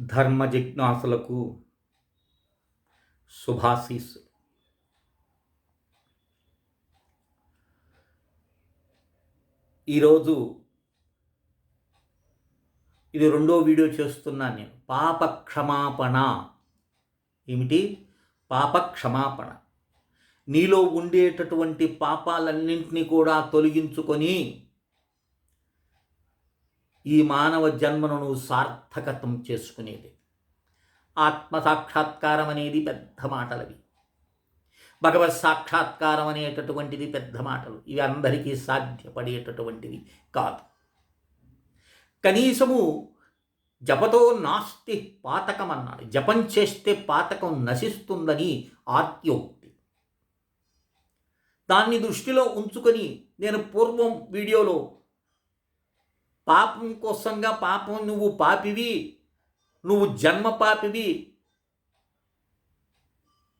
ధర్మ జిజ్ఞాసులకు శుభాశీస్సు. ఈరోజు ఇది రెండో వీడియో చేస్తున్నాను నేను. పాప క్షమాపణ ఏమిటి? పాప క్షమాపణ నీలో ఉండేటటువంటి పాపాలన్నింటినీ కూడా తొలగించుకొని ఈ మానవ జన్మను నువ్వు సార్థకతం చేసుకునేది. ఆత్మ సాక్షాత్కారం అనేది పెద్ద మాటలవి. భగవత్ సాక్షాత్కారం అనేటటువంటిది పెద్ద మాటలు. ఇవి అందరికీ సాధ్యపడేటటువంటివి కాదు. కనీసము జపతో నాస్తి పాతకం అన్నాడు జపం చేస్తే పాతకం నశిస్తుందని ఆర్యోక్తి దాన్ని దృష్టిలో ఉంచుకొని నేను పూర్వం వీడియోలో పాపం కోసంగా పాపం నువ్వు పాపివి నువ్వు జన్మ పాపివి.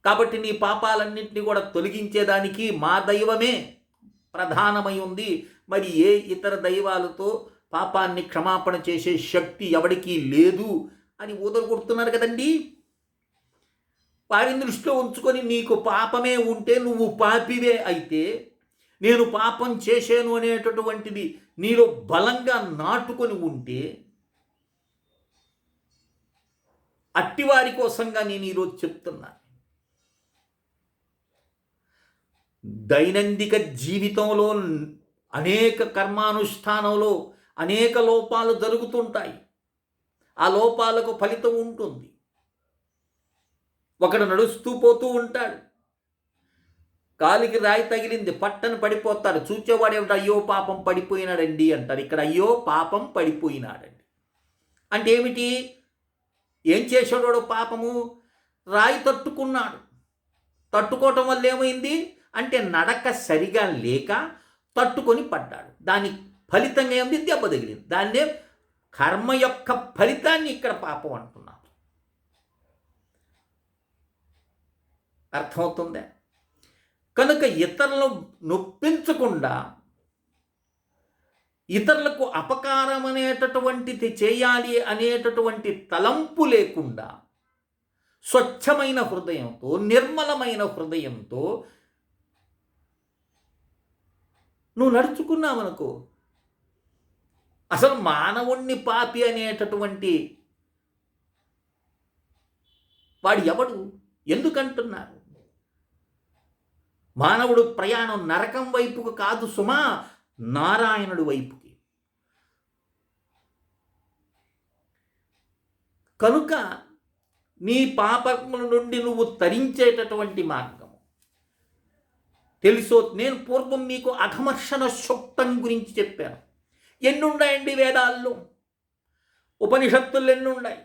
కాబట్టి నీ పాపాలన్నింటినీ కూడా తొలగించేదానికి మా దైవమే ప్రధానమై ఉంది. మరి ఏ ఇతర దైవాలతో పాపాన్ని క్షమాపణ చేసే శక్తి ఎవడికీ లేదు అని ఊదరగొడుతున్నారు కదండి. వారిని దృష్టిలో ఉంచుకొని నీకు పాపమే ఉంటే నువ్వు పాపివే అయితే నేను పాపం చేశాను అనేటటువంటిది నీలో బలంగా నాటుకొని ఉంటే అట్టివారి కోసంగా నేను ఈరోజు చెప్తున్నాను దైనందిక జీవితంలో అనేక కర్మానుష్ఠానంలో అనేక లోపాలు జరుగుతుంటాయి. ఆ లోపాలకు ఫలితం ఉంటుంది. ఒకడు నడుస్తూ పోతూ ఉంటాడు. కాలికి రాయి తగిలింది పట్టను పడిపోతారు చూచేవాడు ఏమిటి? అయ్యో పాపం పడిపోయినాడండి అంటారు ఇక్కడ అయ్యో పాపం పడిపోయినాడండి. అంటే ఏమిటి? ఏం చేశాడు పాపము? రాయి తట్టుకున్నాడు. తట్టుకోవటం వల్ల ఏమైంది? అంటే నడక సరిగా లేక తట్టుకొని పడ్డాడు. దాని ఫలితంగా ఏమిటి? దెబ్బ తగిలింది. దాన్నే కర్మ యొక్క ఫలితాన్ని ఇక్కడ పాపం అంటున్నారు. అర్థమవుతుందా? కనుక ఇతరులను నొప్పించకుండా ఇతరులకు అపకారం అనేటటువంటిది చేయాలి అనేటటువంటి తలంపు లేకుండా స్వచ్ఛమైన హృదయంతో నిర్మలమైన హృదయంతో నువ్వు నడుచుకున్నావనుకో అసలు మానవుణ్ణి పాపి అనేటటువంటి వాడు ఎవడు? ఎందుకంటున్నారు? మానవుడు ప్రయాణం నరకం వైపుకు కాదు సుమా నారాయణుడు వైపుకి. కనుక నీ పాపముల నుండి నువ్వు తరించేటటువంటి మార్గము. తెలుసో నేను పూర్వం మీకు అఘమర్షణ సూక్తం గురించి చెప్పాను. ఎన్నున్నాయండి వేదాల్లో? ఉపనిషత్తులు ఎన్నున్నాయి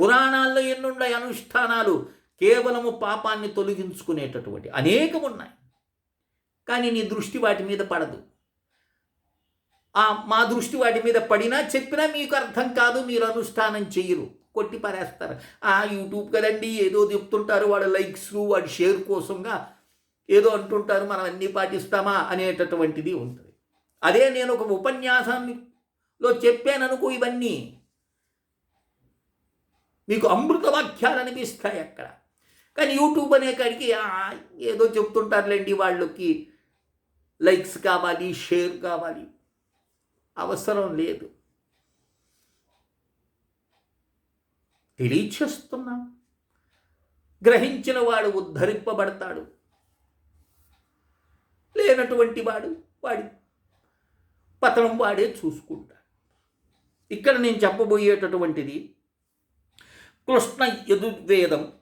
పురాణాల్లో ఎన్నున్నాయి అనుష్ఠానాలు? కేవలము పాపాన్ని తొలగించుకునేటటువంటి అనేకం ఉన్నాయి కానీ నీ దృష్టి వాటి మీద పడదు. ఆ మా దృష్టి వాటి మీద పడినా చెప్పినా మీకు అర్థం కాదు మీరు అనుష్ఠానం చేయరు. కొట్టి పారేస్తారు. ఆ యూట్యూబ్ కదండి ఏదో చెప్తుంటారు వాడు లైక్స్ వాడి షేర్ కోసంగా ఏదో అంటుంటారు మనం అన్నీ పాటిస్తామా అనేటటువంటిది ఉంటుంది. అదే నేను ఒక ఉపన్యాసంలో చెప్పాను అనుకో ఇవన్నీ. మీకు అమృత వాక్యాలు అనిపిస్తాయి అక్కడ. కానీ యూట్యూబ్ అనే కాడికి ఏదో చెప్తుంటారులేండి వాళ్ళకి. లైక్స్ కావాలి షేర్ కావాలి. అవసరం లేదు. తెలియచేస్తున్నా. గ్రహించిన వాడు ఉద్ధరింపబడతాడు. లేనటువంటి వాడు వాడి పతనం వాడే చూసుకుంటాడు. ఇక్కడ నేను చెప్పబోయేటటువంటిది కృష్ణ యదుర్వేదం.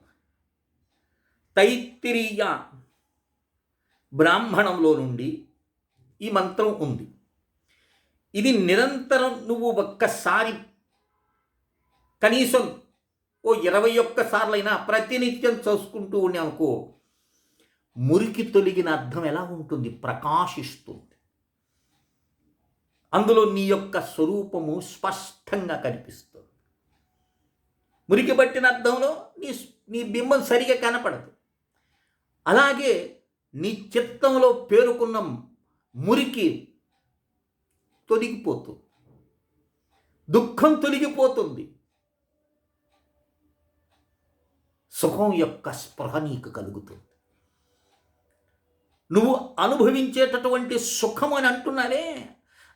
తైత్తిరీయ బ్రాహ్మణంలో నుండి ఈ మంత్రం ఉంది. ఇది నిరంతరం నువ్వు ఒక్కసారి కనీసం ఓ ఇరవై ఒక్కసార్లైనా ప్రతినిత్యం చూసుకుంటూ అనుకో మురికి తొలగిన అర్థం ఎలా ఉంటుంది? ప్రకాశిస్తుంది. అందులో నీ యొక్క స్వరూపము స్పష్టంగా కనిపిస్తుంది. మురికి పట్టిన అర్థంలో నీ నీ బింబం సరిగా కనపడదు. అలాగే నీ చిత్తంలో పేరుకున్న మురికి తొలగిపోతుంది. దుఃఖం తొలగిపోతుంది. సుఖం యొక్క స్పృహ నీకు కలుగుతుంది. నువ్వు అనుభవించేటటువంటి సుఖం అని అంటున్నారే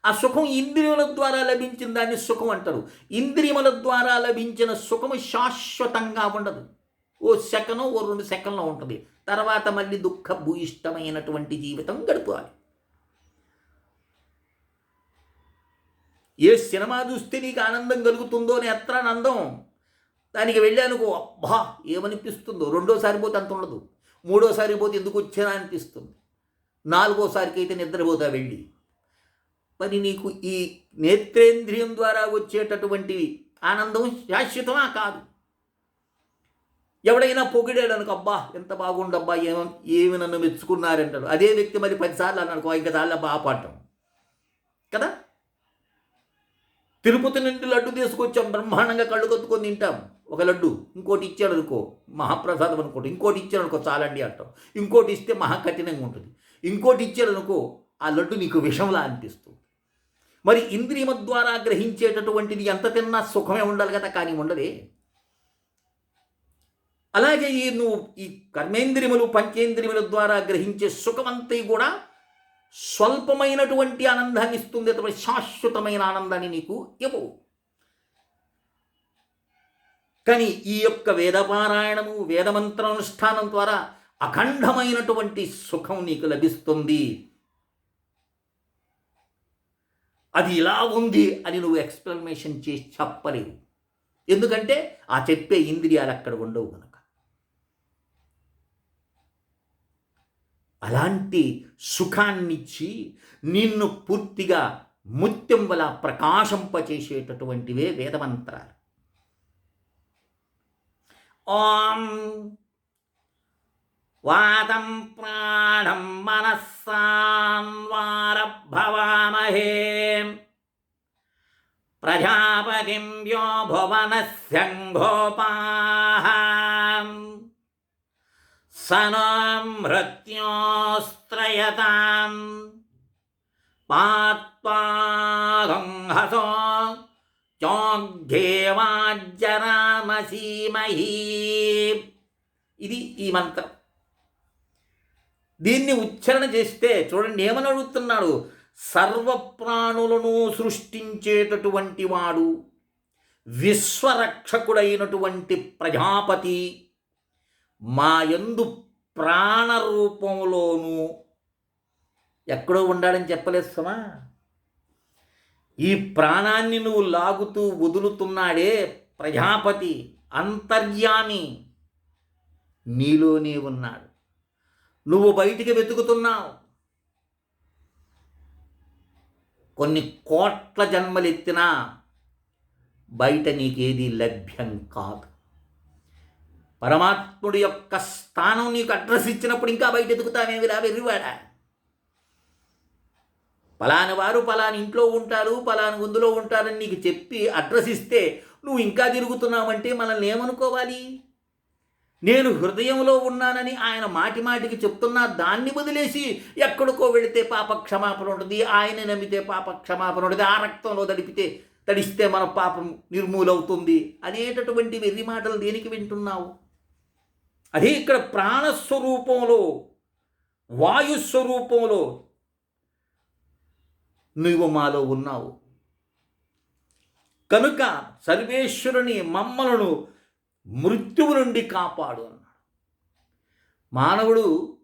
ఆ సుఖం ఇంద్రియముల ద్వారా లభించిన దాన్ని సుఖం అంటారు. ఇంద్రియముల ద్వారా లభించిన సుఖము శాశ్వతంగా ఉండదు. ఓ సెకండ్ ఓ రెండు సెకండ్లో ఉంటుంది. తర్వాత మళ్ళీ దుఃఖ భూయిష్టమైనటువంటి జీవితం గడపాలి ఏ సినిమా చూస్తే నీకు ఆనందం కలుగుతుందో అని ఎత్రానందం దానికి వెళ్ళానుకో అబ్బా ఏమనిపిస్తుందో? రెండోసారి పోతే అంత ఉండదు. మూడోసారి పోతే ఎందుకు వచ్చానా అనిపిస్తుంది. నాలుగోసారికి అయితే నిద్రపోతా వెళ్ళి. మరి నీకు ఈ నేత్రేంద్రియం ద్వారా వచ్చేటటువంటి ఆనందం శాశ్వతమా కాదు? ఎవడైనా పొగిడాడు అనుకో అబ్బా ఎంత బాగుండబ్బా ఏమో ఏమి నన్ను మెచ్చుకున్నారంటాడు. అదే వ్యక్తి మరి పదిసార్లు అన్నాడు ఇంకా చాలా బాగా పాడటం. కదా? తిరుపతి నుండి లడ్డు తీసుకొచ్చాం బ్రహ్మాండంగా కళ్ళు కొత్తుకొని తింటాం. ఒక లడ్డు ఇంకోటి ఇచ్చాడు అనుకో మహాప్రసాదం అనుకోండి ఇంకోటి ఇచ్చాడు అనుకో చాలండి అంటాం. ఇంకోటి ఇస్తే మహా కఠినంగా ఉంటుంది. ఇంకోటి ఇచ్చాడు అనుకో ఆ లడ్డు నీకు విషంలా అనిపిస్తుంది. మరి ఇంద్రియమ ద్వారా గ్రహించేటటువంటిది ఎంత తిన్నా సుఖమే ఉండాలి కదా కానీ ఉండదే. అలాగే ఈ నువ్వు ఈ కర్మేంద్రియములు పంచేంద్రియముల ద్వారా గ్రహించే సుఖమంతా కూడా స్వల్పమైనటువంటి ఆనందాన్ని ఇస్తుంది అటువంటి శాశ్వతమైన ఆనందాన్ని నీకు ఇవ్వవు. కానీ ఈ యొక్క వేదపారాయణము వేదమంత్రానుష్ఠానం ద్వారా అఖండమైనటువంటి సుఖం నీకు లభిస్తుంది. అది ఇలా ఉంది అని నువ్వు ఎక్స్ప్లెనేషన్ చేసి చెప్పలేవు. ఎందుకంటే ఆ చెప్పే ఇంద్రియాలు అక్కడ ఉండవు కనుక అలాంటి సుఖాన్నిచ్చి నిన్ను పూర్తిగా ముత్యం వల ప్రకాశింపచేసేటటువంటివే వేదమంత్రాలు. ఓం వాదం ప్రాణం మనస్సాన్వారభవామహే ప్రజాపతిం యో భువనస్యంఘోపాః సనామృత్యోస్త్రయతాం పాత్వాగంహసో చోగ్ధేవాజ్జరామసీమహీ ఇది ఈ మంత్రం. దీన్ని ఉచ్చారణ చేస్తే చూడండి ఏమని అడుగుతున్నాడు? సర్వప్రాణులను సృష్టించేటటువంటి వాడు విశ్వరక్షకుడైనటువంటి ప్రజాపతి. మా యందు ప్రాణరూపంలోనూ ఎక్కడో ఉండాడని చెప్పలేదు సమా. ఈ ప్రాణాన్ని నువ్వు లాగుతూ వదులుతున్నాడే ప్రజాపతి అంతర్యామి. నీలోనే ఉన్నాడు. నువ్వు బయటికి వెతుకుతున్నావు. కొన్ని కోట్ల జన్మలెత్తినా బయట నీకేది లభ్యం కాదు. పరమాత్ముడి యొక్క స్థానం నీకు అడ్రస్ ఇచ్చినప్పుడు ఇంకా బయట ఎదుగుతామేమి రా వెర్రివాడా పలాని వారు పలాని ఇంట్లో ఉంటారు పలాని గుందులో ఉంటారని నీకు చెప్పి అడ్రస్ ఇస్తే నువ్వు ఇంకా తిరుగుతున్నావంటే మనల్ని ఏమనుకోవాలి? నేను హృదయంలో ఉన్నానని ఆయన మాటి మాటికి చెప్తున్నా దాన్ని వదిలేసి ఎక్కడికో వెళితే పాప క్షమాపణ ఉంటుంది ఆయన నమ్మితే పాప క్షమాపణ ఉంటుంది ఆ రక్తంలో తడిపితే తడిస్తే మన పాపం నిర్మూలవుతుంది అనేటటువంటి వెర్రి మాటలు దేనికి వింటున్నావు? అదే ఇక్కడ ప్రాణస్వరూపంలో వాయుస్వరూపంలో నువ్వు మాలో ఉన్నావు. కనుక సర్వేశ్వరుని మమ్మలను మృత్యువు నుండి కాపాడు అన్నాడు. మానవుడు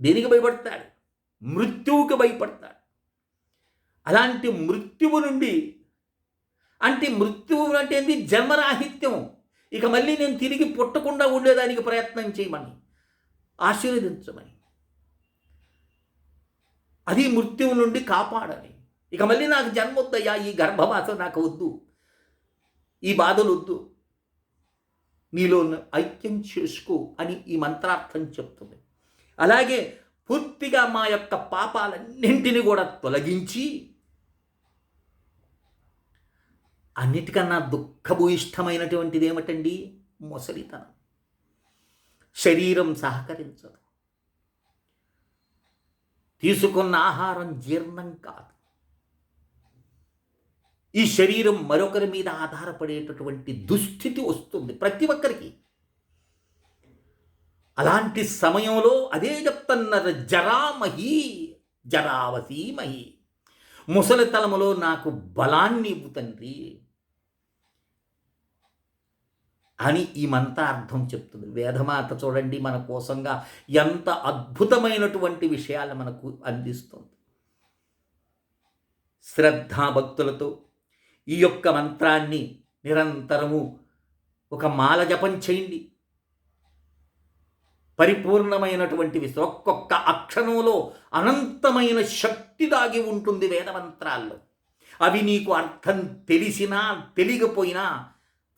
దేనికి భయపడతాడు? మృత్యువుకి భయపడతాడు. అలాంటి మృత్యువు నుండి అంటే మృత్యువు అంటే ఏంటి జన్మరాహిత్యం. ఇక మళ్ళీ నేను తిరిగి పుట్టకుండా ఉండేదానికి ప్రయత్నం చేయమని ఆశీర్వదించమని. అది మృత్యువు నుండి కాపాడని ఇక మళ్ళీ నాకు జన్మ వద్దయ్యా ఈ గర్భవాసం నాకు వద్దు ఈ బాధలు వద్దు. నీలో ఐక్యం చేసుకో అని ఈ మంత్రార్థం చెప్తుంది. అలాగే పూర్తిగా మా యొక్క పాపాలన్నింటినీ కూడా తొలగించి అన్నిటికన్నా దుఃఖభూయిష్టమైనటువంటిది ఏమిటండి? ముసలితనం. శరీరం సహకరించదు. తీసుకున్న ఆహారం జీర్ణం కాదు. ఈ శరీరం మరొకరి మీద ఆధారపడేటటువంటి దుస్థితి వస్తుంది ప్రతి ఒక్కరికి. అలాంటి సమయంలో అదే చెప్తున్నారు జరామహి జరావసీమహి. ముసలితలములో నాకు బలాన్ని ఇవ్వు తండ్రి. అని ఈ మంత్రార్థం చెప్తుంది. వేదమాత చూడండి మన కోసంగా ఎంత అద్భుతమైనటువంటి విషయాలు మనకు అందిస్తుంది. శ్రద్ధాభక్తులతో ఈ యొక్క మంత్రాన్ని నిరంతరము ఒక మాల జపం చేయండి. పరిపూర్ణమైనటువంటి విశ్వ ఒక్కొక్క అక్షరంలో అనంతమైన శక్తి దాగి ఉంటుంది వేదమంత్రాల్లో. అవి నీకు అర్థం తెలిసినా తెలియకపోయినా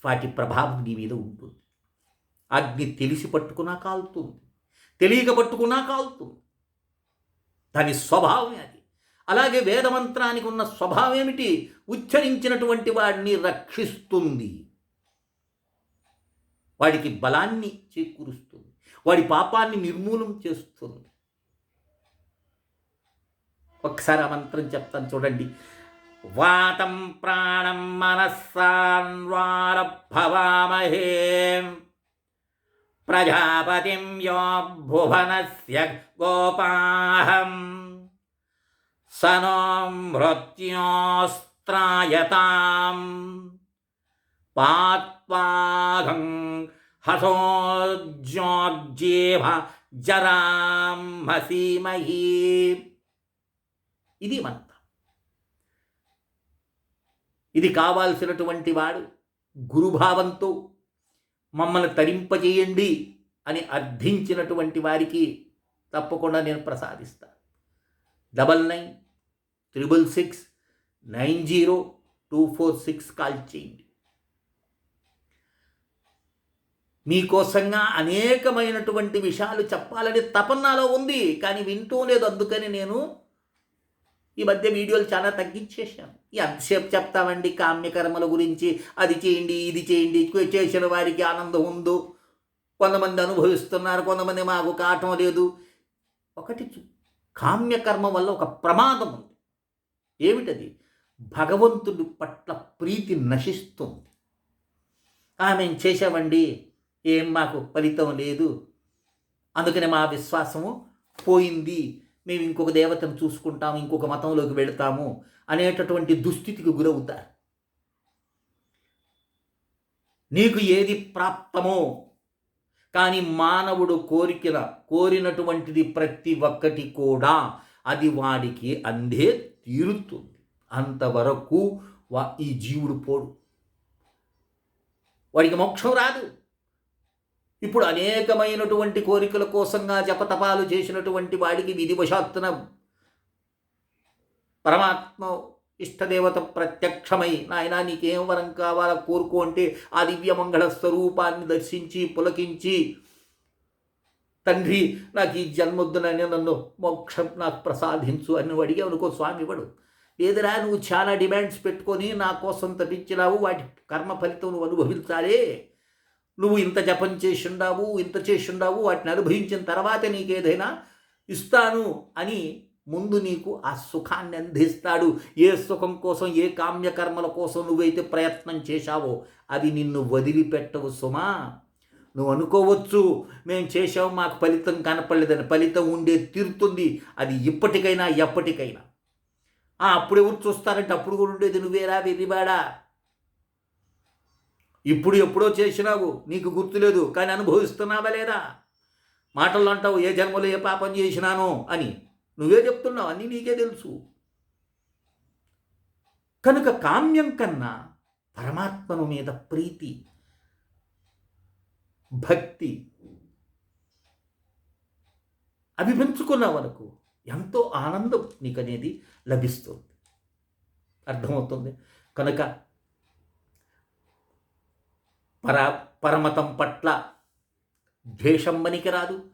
వాటి ప్రభావం నీ మీద ఉంటుంది. అగ్ని తెలిసి పట్టుకున్నా కాలుతుంది. తెలియక పట్టుకున్నా కాలుతుంది. దాని స్వభావమే అది. అలాగే వేదమంత్రానికి ఉన్న స్వభావం ఏమిటి ఉచ్చరించినటువంటి వాడిని రక్షిస్తుంది. వాడికి బలాన్ని చేకూరుస్తుంది. వాడి పాపాన్ని నిర్మూలం చేస్తుంది. ఒకసారి ఆ మంత్రం చెప్తాను చూడండి. వాతం ప్రాణం మనస్సాన్వారభవామహే. ప్రజాపతిం యో భువనస్య గోపాహం. సనో మృత్యోస్త్రాయతాం. పాత్వాఘం హసోజ్యోగ్జేవ జరాం హసీమహీ. ఇది మంత్రం. ఇది కావాల్సినటువంటి వాడు గురుభావంతో మమ్మల్ని తరింపజేయండి అని అర్థించినటువంటి వారికి తప్పకుండా నేను ప్రసాదిస్తాను double nine triple six nine zero two four six call చేయండి. మీకోసంగా అనేకమైనటువంటి విషయాలు చెప్పాలని తపన్నాలో ఉంది కానీ వింటూ లేదు అందుకని నేను ఈ మధ్య వీడియోలు చాలా తగ్గించేశాను ఎంతసేపు చెప్తామండి కామ్యకర్మల గురించి అది చేయండి ఇది చేయండి చేసిన వారికి ఆనందం ఉందో. కొంతమంది అనుభవిస్తున్నారు కొంతమంది మాకు కాటం లేదు. ఒకటి కామ్యకర్మ వల్ల ఒక ప్రమాదం ఉంది. ఏమిటది? భగవంతుడి పట్ల ప్రీతి నశిస్తుంది. ఆమె చేసామండి ఏం మాకు ఫలితం లేదు. అందుకని మా విశ్వాసము పోయింది. మేము ఇంకొక దేవతను చూసుకుంటాము ఇంకొక మతంలోకి వెళతాము అనేటటువంటి దుస్థితికి గురవుతారు. నీకు ఏది ప్రాప్తమో కానీ మానవుడు కోరికల కోరినటువంటిది ప్రతి ఒక్కటి కూడా అది వాడికి అందే తీరుతుంది. అంతవరకు వా ఈ జీవుడు పోడు. వాడికి మోక్షం రాదు. ఇప్పుడు అనేకమైనటువంటి కోరికల కోసంగా జపతపాలు చేసినటువంటి వాడికి విధివశాత్తున. పరమాత్మ ఇష్టదేవత ప్రత్యక్షమై నాయన నీకేం వరం కావాలో? కోరుకో అంటే ఆ దివ్యమంగళ స్వరూపాన్ని దర్శించి పులకించి తండ్రి నాకు ఈ జన్మొద్దునని నన్ను మోక్షం నాకు ప్రసాదించు అని నువ్వు అనుకో స్వామి ఇవ్వడు. లేదురా నువ్వు చాలా డిమాండ్స్ పెట్టుకొని నా కోసం తప్పించినావు వాటి కర్మ ఫలితం నువ్వు అనుభవించాలే. నువ్వు ఇంత జపం చేసిండావు ఇంత చేసిండావు వాటిని అనుభవించిన తర్వాత నీకేదైనా ఇస్తాను అని ముందు నీకు ఆ సుఖాన్ని అందిస్తాడు. ఏ సుఖం కోసం ఏ కామ్యకర్మల కోసం నువ్వైతే ప్రయత్నం చేశావో అది నిన్ను వదిలిపెట్టవు సుమా. నువ్వు అనుకోవచ్చు మేము చేసావు మాకు ఫలితం కనపడలేదని ఫలితం ఉండే తీరుతుంది అది ఇప్పటికైనా ఎప్పటికైనా. అప్పుడు ఎవరు చూస్తారంటే అప్పుడు కూడా ఉండేది నువ్వేరా వెర్రివాడా? ఇప్పుడు ఎప్పుడో చేసినావు నీకు గుర్తులేదు కానీ అనుభవిస్తున్నావా లేదా? మాటల్లో అంటావు ఏ జన్మలో ఏ పాపం చేసినాను అని. నువ్వే చెప్తున్నావు అన్నీ నీకే తెలుసు. కనుక కామ్యం కన్నా పరమాత్మను మీద ప్రీతి భక్తి అవి పెంచుకున్నావు అనుకో ఎంతో ఆనందం నీకు అనేది లభిస్తుంది. అర్థమవుతుంది? కనుక పర పరమతం పట్ల ద్వేషం మనికి రాదు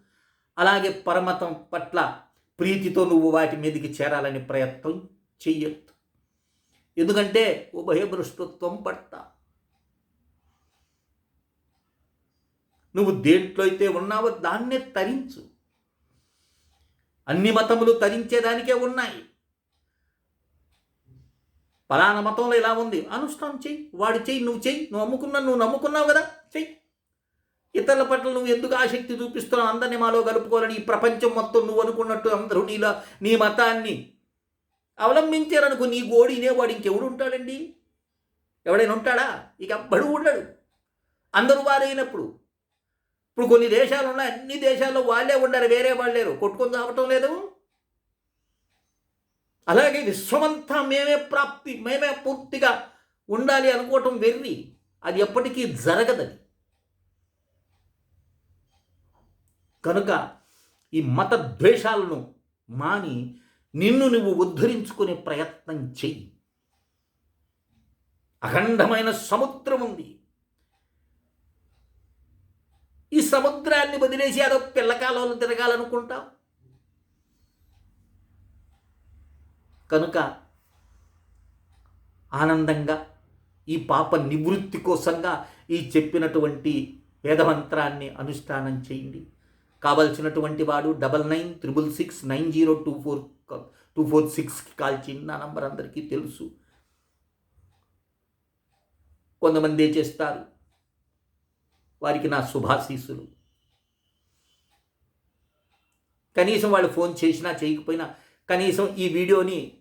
అలాగే పరమతం పట్ల ప్రీతితో నువ్వు వాటి మీదకి చేరాలని ప్రయత్నం చెయ్యొద్దు. ఎందుకంటే ఉభయభృష్టత్వం పడతా నువ్వు దేంట్లో అయితే ఉన్నావో దాన్నే తరించు. అన్ని మతములు తరించేదానికే ఉన్నాయి. పలానా మతంలో ఇలా ఉంది. అనుష్ఠానం చెయ్యి. వాడు చెయ్యి నువ్వు చెయ్యి. నువ్వు అమ్ముకున్నా నువ్వు నమ్ముకున్నావు కదా? చెయ్యి. ఇతరుల పట్ల నువ్వు ఎందుకు ఆసక్తి చూపిస్తున్నావు? అందరినీ మాలో కలుపుకోవాలని ఈ ప్రపంచం మొత్తం నువ్వు అనుకున్నట్టు అందరూ నీలా నీ మతాన్ని అవలంబించారనుకో నీ గోడినే వాడు ఇంకెవడు ఉంటాడండి? ఎవడైనా ఉంటాడా? ఇక ఎవ్వడు ఉండడు. అందరూ వారైనప్పుడు. ఇప్పుడు కొన్ని దేశాలు ఉన్నాయి అన్ని దేశాల్లో వాళ్ళే ఉండరు వేరే వాళ్ళు లేరు. కొట్టుకొని చావటం లేదు. అలాగే విశ్వమంతా మేమే ప్రాప్తి మేమే పూర్తిగా ఉండాలి అనుకోవటం వెర్రి. అది ఎప్పటికీ జరగదది. కనుక ఈ మత ద్వేషాలను మాని నిన్ను నువ్వు ఉద్ధరించుకునే ప్రయత్నం చెయ్యి. అఖండమైన సముద్రం ఉంది. ఈ సముద్రాన్ని వదిలేసి అదో పిల్లకాలంలో తిరగాలనుకుంటాం కనుక ఆనందంగా ఈ పాప నివృత్తి కోసంగా ఈ చెప్పినటువంటి వేదమంత్రాన్ని అనుష్ఠానం చేయండి. కావలసినటువంటి వాడు double nine triple six nine zero two four two four సిక్స్కి కాల్ చేయండి. నా నంబర్ అందరికీ తెలుసు. కొంతమంది చేస్తారు? వారికి నా శుభాశీస్సులు. కనీసం వాళ్ళు ఫోన్ చేసినా చేయకపోయినా కనీసం ఈ వీడియోని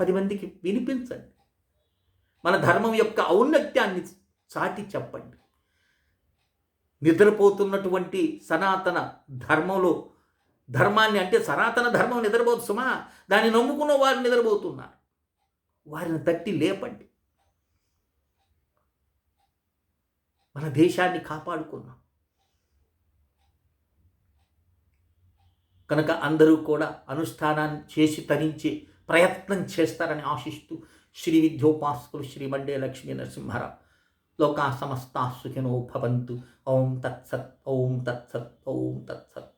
పది మందికి వినిపించండి. మన ధర్మం యొక్క ఔన్నత్యాన్ని చాటి చెప్పండి. నిద్రపోతున్నటువంటి సనాతన ధర్మంలో ధర్మాన్ని అంటే సనాతన ధర్మం నిద్రపోతు సుమా. దాన్ని నమ్ముకున్న వారు నిద్రపోతున్నారు. వారిని తట్టి లేపండి. మన దేశాన్ని కాపాడుకున్నాం కనుక అందరూ కూడా అనుష్ఠానాన్ని చేసి తరించే ప్రయత్నం చేస్తారని ఆశిస్తూ శ్రీ విద్యోపాసకులు శ్రీ మండే లక్ష్మీ నరసింహారావు. లోకా సమస్తా సుఖినో భవంతు. ఓం తత్సత్ ఓం తత్సత్ ఓం తత్సత్.